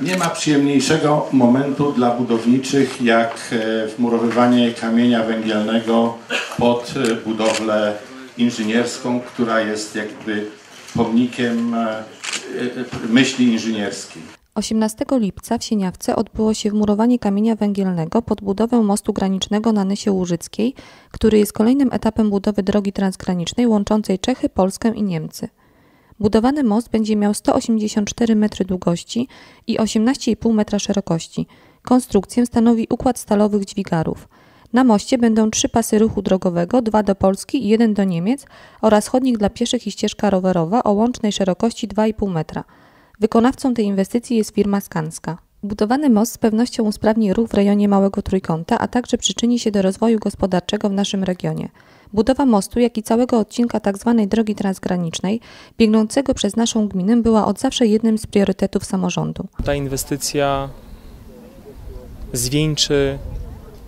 ma przyjemniejszego momentu dla budowniczych jak e, wmurowywanie kamienia węgielnego pod e, budowlę inżynierską, która jest jakby pomnikiem e, myśli inżynierskiej. 18 lipca w Sieniawce odbyło się wmurowanie kamienia węgielnego pod budowę mostu granicznego na Nysie Łużyckiej, który jest kolejnym etapem budowy drogi transgranicznej łączącej Czechy, Polskę i Niemcy. Budowany most będzie miał 184 metry długości i 18,5 metra szerokości. Konstrukcję stanowi układ stalowych dźwigarów. Na moście będą trzy pasy ruchu drogowego, dwa do Polski i jeden do Niemiec oraz chodnik dla pieszych i ścieżka rowerowa o łącznej szerokości 2,5 metra. Wykonawcą tej inwestycji jest firma Skanska. Budowany most z pewnością usprawni ruch w rejonie Małego Trójkąta, a także przyczyni się do rozwoju gospodarczego w naszym regionie. Budowa mostu, jak i całego odcinka tzw. drogi transgranicznej, biegnącego przez naszą gminę, była od zawsze jednym z priorytetów samorządu. Ta inwestycja zwieńczy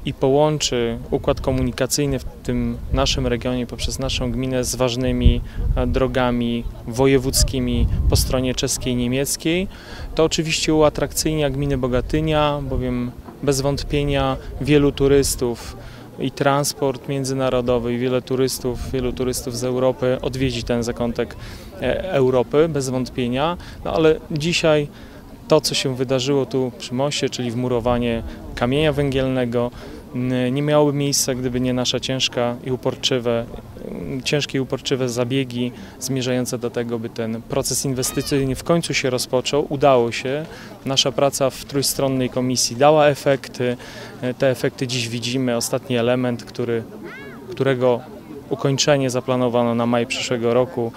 i połączy układ komunikacyjny w tym naszym regionie poprzez naszą gminę z ważnymi e, drogami wojewódzkimi po stronie czeskiej i niemieckiej. To oczywiście uatrakcyjnia gminy Bogatynia, bowiem bez wątpienia wielu turystów i transport międzynarodowy i wiele turystów, wielu turystów z Europy odwiedzi ten zakątek e, Europy bez wątpienia, no ale dzisiaj to, co się wydarzyło tu przy moście, czyli wmurowanie kamienia węgielnego, nie miałoby miejsca, gdyby nie nasza ciężka i uporczywe, ciężkie i uporczywe zabiegi zmierzające do tego, by ten proces inwestycyjny w końcu się rozpoczął. Udało się. Nasza praca w trójstronnej komisji dała efekty. Te efekty dziś widzimy. Ostatni element, który, którego ukończenie zaplanowano na maj przyszłego roku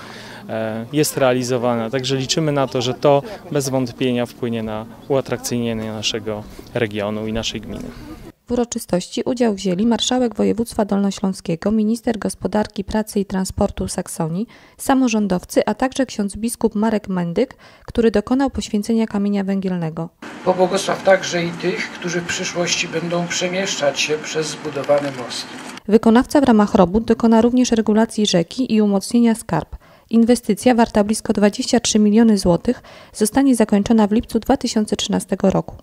e, jest realizowane. Także liczymy na to, że to bez wątpienia wpłynie na uatrakcyjnienie naszego regionu i naszej gminy. W uroczystości udział wzięli marszałek województwa dolnośląskiego, minister gospodarki, pracy i transportu Saksonii, samorządowcy, a także ksiądz biskup Marek Mendyk, który dokonał poświęcenia kamienia węgielnego. Pobłogosław także i tych, którzy w przyszłości będą przemieszczać się przez zbudowany most. Wykonawca w ramach robót dokona również regulacji rzeki i umocnienia skarb. Inwestycja warta blisko 23 miliony złotych zostanie zakończona w lipcu 2013 roku.